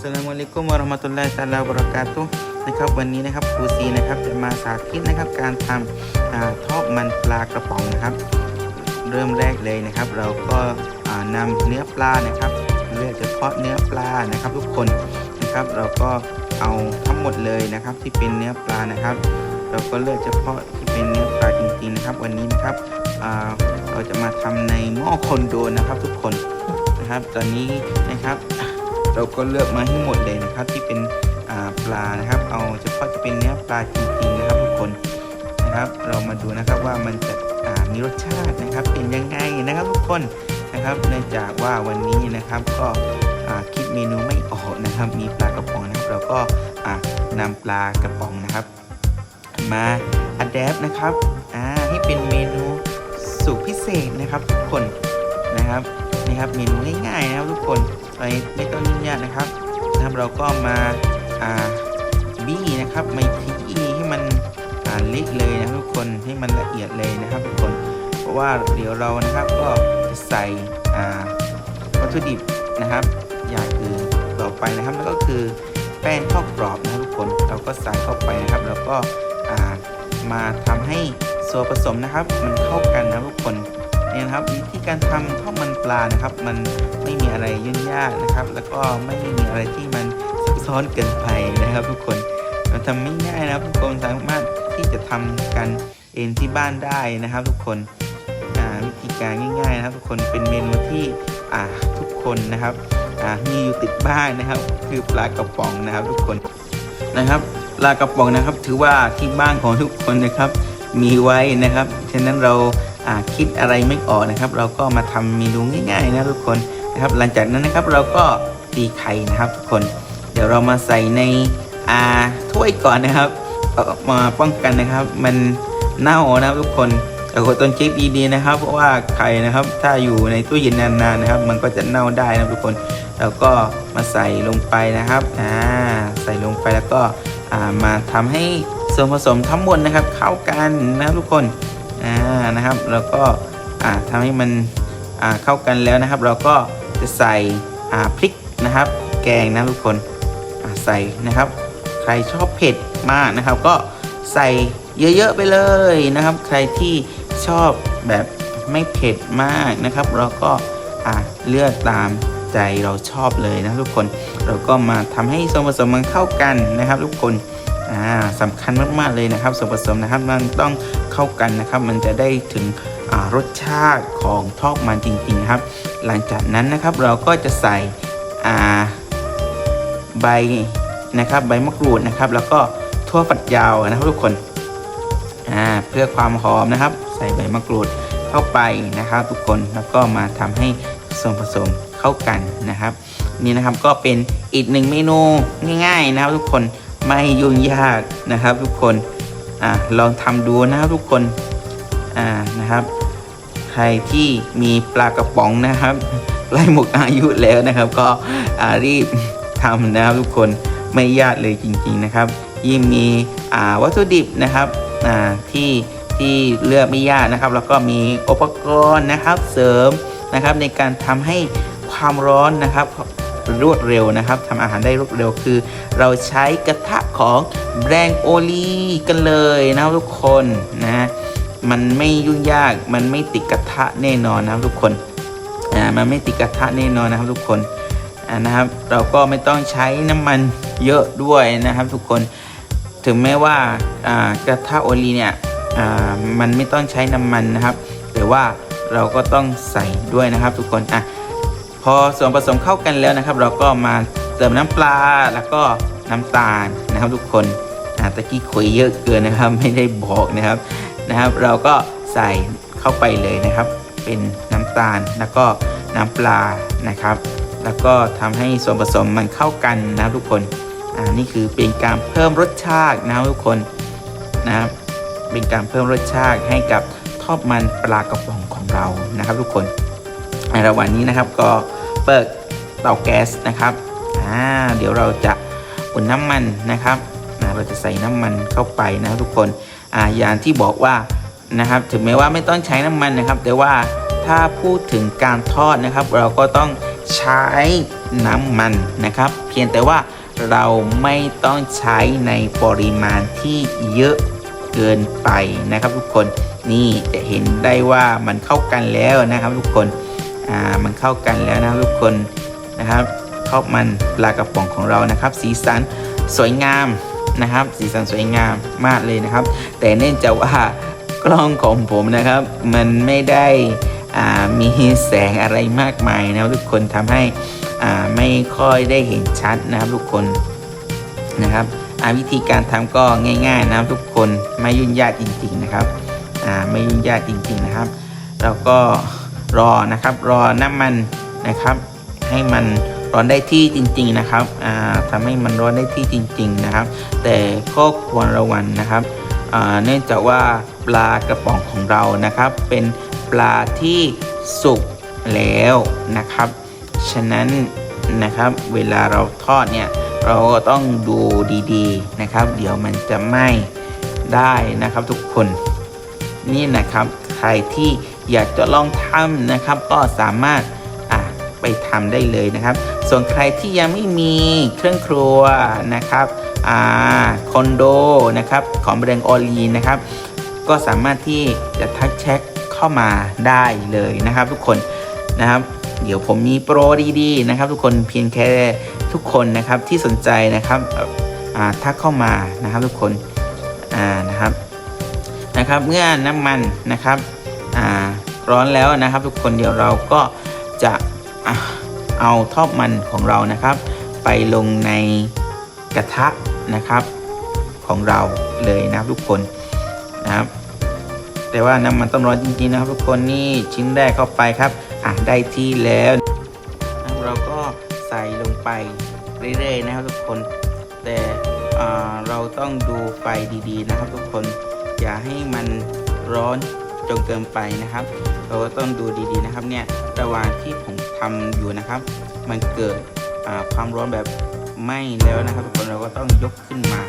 สลามุอะลัยกุมวะเราะห์มะตุลลอฮิตะอาลาบะเราะกาตุนะครับวันนี้นะครับครูซีนะครับจะมาสาธิตนะครับการทำอ่าทอดมันปลากระป๋องนะครับ เริ่มแรกเลยนะครับ เราก็อ่านำเนื้อปลานะครับเลือกเฉพาะเนื้อปลานะครับ ทุกคนนะครับ เราก็เอาทั้งหมดเลยนะครับ ที่เป็นเนื้อปลานะครับ เราก็เลือกเฉพาะที่เป็นเนื้อปลาจริงๆนะครับ วันนี้นะครับเราจะมาทำในหม้อคนโดนนะครับ ทุกคนนะครับ ตอนนี้นะครับ เราก็เลือกมาให้หมดเลยนะครับ ที่เป็นปลานะครับ เอาเฉพาะที่เป็นเนื้อปลาจริงๆนะครับทุกคนนะครับ เรามาดูนะครับว่ามันจะมีรสชาตินะครับ เป็นยังไงนะครับทุกคนนะครับเนื่องจากว่าวันนี้นะครับก็คิดเมนูไม่ออกนะครับ มีปลากระป๋องนะครับเราก็อ่านำปลากระป๋องนะครับ มาอัดแอปนะครับให้เป็นเมนูสูตรพิเศษนะครับทุกคนนะครับ นี่ครับเมนูง่ายๆนะครับทุกคนไม่ไม่ต้องยุ่งยากนะครับนะครับเราก็มาอ่าบี้นะครับไม่ขยี้ให้มันอ่าเละเลยนะทุกคนให้มันละเอียดเลยนะครับทุกคนเพราะว่าเดี๋ยวเรานะครับก็จะใส่อ่าวัตถุดิบนะครับ อย่างอื่นต่อไปนะครับแล้วก็คือแป้งทอดกรอบนะครับทุกคนเราก็ใส่เข้าไปนะครับ แล้วก็อ่ามาทำให้ส่วนผสมนะครับ มันเข้ากันนะทุกคน เนี่ยนะครับวิธีการทำทอดมันปลานะครับ มันไม่มีอะไรยุ่งยากนะครับ แล้วก็ไม่มีอะไรที่มันซับซ้อนเกินไปนะครับ ทุกคนเราทำไม่ง่ายนะครับ ทุกคนสามารถที่จะทำกันเองที่บ้านได้นะครับ ทุกคนวิธีการง่ายๆนะครับ ทุกคนเป็นเมนูที่ทุกคนนะครับมีอยู่ติดบ้านนะครับ คือปลากระป๋องนะครับ ทุกคนนะครับปลากระป๋องนะครับ ถือว่าที่บ้านของทุกคนนะครับมีไว้นะครับฉะนั้นเรา คิดอะไรไม่ออกนะครับ เราก็มาทำเมนูง่ายๆนะทุกคนนะครับ หลังจากนั้นนะครับเราก็ตีไข่นะครับทุกคน เดี๋ยวเรามาใส่ในอ่าถ้วยก่อนนะครับเอามาป้องกันนะครับ มันเน่านะครับทุกคนแต่ก็ต้องเช็คดีๆนะครับ เพราะว่าไข่นะครับ ถ้าอยู่ในตู้เย็นนานๆนะครับ มันก็จะเน่าได้นะทุกคนแล้วก็มาใส่ลงไปนะครับอ่าใส่ลงไปแล้วก็อ่ามาทำให้ส่วนผสมทั้งหมดนะครับ เข้ากันนะทุกคน อ่านะครับแล้วก็อ่าทำให้มันอ่าเข้ากันแล้วนะครับ เราก็จะใส่อ่าพริกนะครับ แกงนะทุกคนอ่าใส่นะครับ ใครชอบเผ็ดมากนะครับ ก็ใส่เยอะๆไปเลยนะครับ ใครที่ชอบแบบไม่เผ็ดมากนะครับ เราก็อ่าเลือกตามใจเราชอบเลยนะทุกคน เราก็มาทำให้ส่วนผสมมันเข้ากันนะครับ ทุกคนอ่าสำคัญมากๆเลยนะครับส่วนผสมนะครับมันต้อง เข้ากันนะครับ มันจะได้ถึงรสชาติของทอดมันจริงๆครับ หลังจากนั้นนะครับเราก็จะใส่ใบนะครับใบมะกรูดนะครับ แล้วก็ทั่วฝักยาวนะครับทุกคนเพื่อความหอมนะครับ ใส่ใบมะกรูดเข้าไปนะครับ ทุกคนแล้วก็มาทำให้ส่วนผสมเข้ากันนะครับ นี่นะครับก็เป็นอีกหนึ่งเมนูง่าย ๆ นะครับ ทุกคนไม่ยุ่งยากนะครับ ทุกคน อ่าลองทำดูนะครับทุกคนอ่านะครับ ใครที่มีปลากระป๋องนะครับไล่หมดอายุแล้วนะครับ ก็อ่ารีบทำนะครับทุกคนไม่ยากเลยจริง ๆนะครับ ยิ่งมีอ่าวัตถุดิบนะครับอ่าที่ที่เลือกไม่ยากนะครับ แล้วก็มีอุปกรณ์นะครับเสริมนะครับในการทำให้ความร้อนนะครับ รวดเร็วนะครับทำอาหารได้รวดเร็วคือ เราใช้กระทะของแบรนด์โอลีกันเลยนะครับทุกคนนะมันไม่ยุ่งยากมันไม่ติดกระทะแน่นอนนะครับทุกคนอ่ามันไม่ติดกระทะแน่นอนนะครับทุกคนอ่านะครับ เราก็ไม่ต้องใช้น้ำมันเยอะด้วยนะครับ ทุกคนถึงแม้ว่าอ่ากระทะโอลีเนี่ยอ่ามันไม่ต้องใช้น้ำมันนะครับ แต่ว่าเราก็ต้องใส่ด้วยนะครับทุกคนอะ อส่วนผสมเข้ากันแล้วนะครับ เราก็มาเติมน้ำปลาแล้วก็น้ำตาลนะครับทุกคนอ่าตะกี้คุยเยอะเกินนะครับ ไม่ได้บอกนะครับนะครับ เราก็ใส่เข้าไปเลยนะครับ เป็นน้ำตาลแล้วก็น้ำปลานะครับ แล้วก็ทำให้ส่วนผสมมันเข้ากันนะครับทุกคนอ่านี่คือเป็นการเพิ่มรสชาตินะครับทุกคนนะครับเป็นการเพิ่มรสชาติให้กับทอดมันปลากระป๋องของเรานะครับ ทุกคนในระหว่างนี้นะครับก็ เปิดเตาแก๊สนะครับอ่าเดี๋ยวเราจะอุ่นน้ำมันนะครับนะเราจะใส่น้ำมันเข้าไปนะทุกคนอ่าอย่างที่บอกว่านะครับถึงแม้ว่าไม่ต้องใช้น้ำมันนะครับ แต่ว่าถ้าพูดถึงการทอดนะครับ เราก็ต้องใช้น้ำมันนะครับ เพียงแต่ว่าเราไม่ต้องใช้ในปริมาณที่เยอะเกินไปนะครับ ทุกคนนี่จะเห็นได้ว่ามันเข้ากันแล้วนะครับ ทุกคน อ่ามันเข้ากันแล้วนะทุกคนนะครับทอดมันปลากระป๋องของเรานะครับ สีสันสวยงามนะครับ สีสันสวยงามมากเลยนะครับ แต่เนื่องจากว่ากล้องของผมนะครับ มันไม่ได้อ่ามีแสงอะไรมากมายนะครับทุกคนทำให้อ่าไม่ค่อยได้เห็นชัดนะครับทุกคนนะครับวิธีการทำก็ง่าย ๆ นะครับทุกคนไม่ยุ่งยากจริง ๆนะครับอ่าไม่ยุ่งยากจริง ๆนะครับ เราก็ รอนะครับ รอน้ำมันนะครับ ให้มันร้อนได้ที่จริง ๆนะครับอ่าทำให้มันร้อนได้ที่จริง ๆนะครับ แต่ก็ควรระวังนะครับอ่าเนื่องจากว่าปลากระป๋องของเรานะครับ เป็นปลาที่สุกแล้วนะครับ ฉะนั้นนะครับเวลาเราทอดเนี่ยเราก็ต้องดูดีๆนะครับ เดี๋ยวมันจะไหม้ได้นะครับทุกคนนี่นะครับใครที่ อยากจะลองทำนะครับ ก็สามารถไปทำได้เลยนะครับ ส่วนใครที่ยังไม่มีเครื่องครัวนะครับอคอนโดนะครับของแบรนด์ออลีนะครับ ก็สามารถที่จะทักแชทเข้ามาได้เลยนะครับ ทุกคนนะครับ เดี๋ยวผมมีโปรดีๆนะครับ ทุกคนเพียงแค่ทุกคนนะครับที่สนใจนะครับอ่าทักเข้ามานะครับทุกคนนะครับนะครับเมื่อน้ำมันนะครับ อ่าร้อนแล้วนะครับ ทุกคนเดี๋ยวเราก็จะเอาทอดมันของเรานะครับ ไปลงในกระทะนะครับของเราเลยนะครับทุกคนนะครับ แต่ว่าน้ำมันต้องร้อนจริงๆนะครับ ทุกคนนี่ชิ้นแรกเข้าไปครับอะได้ที่แล้วเราก็ใส่ลงไปเรื่อยๆนะครับทุกคน แต่เราต้องดูไฟดีๆนะครับ ทุกคนอย่าให้มันร้อน จนเกินไปนะครับ เราก็ต้องดูดีๆนะครับเนี่ยระหว่างที่ผมทำอยู่นะครับ มันเกิดความร้อนแบบไหม้แล้วนะครับ ทุกคนเราก็ต้องยกขึ้นมา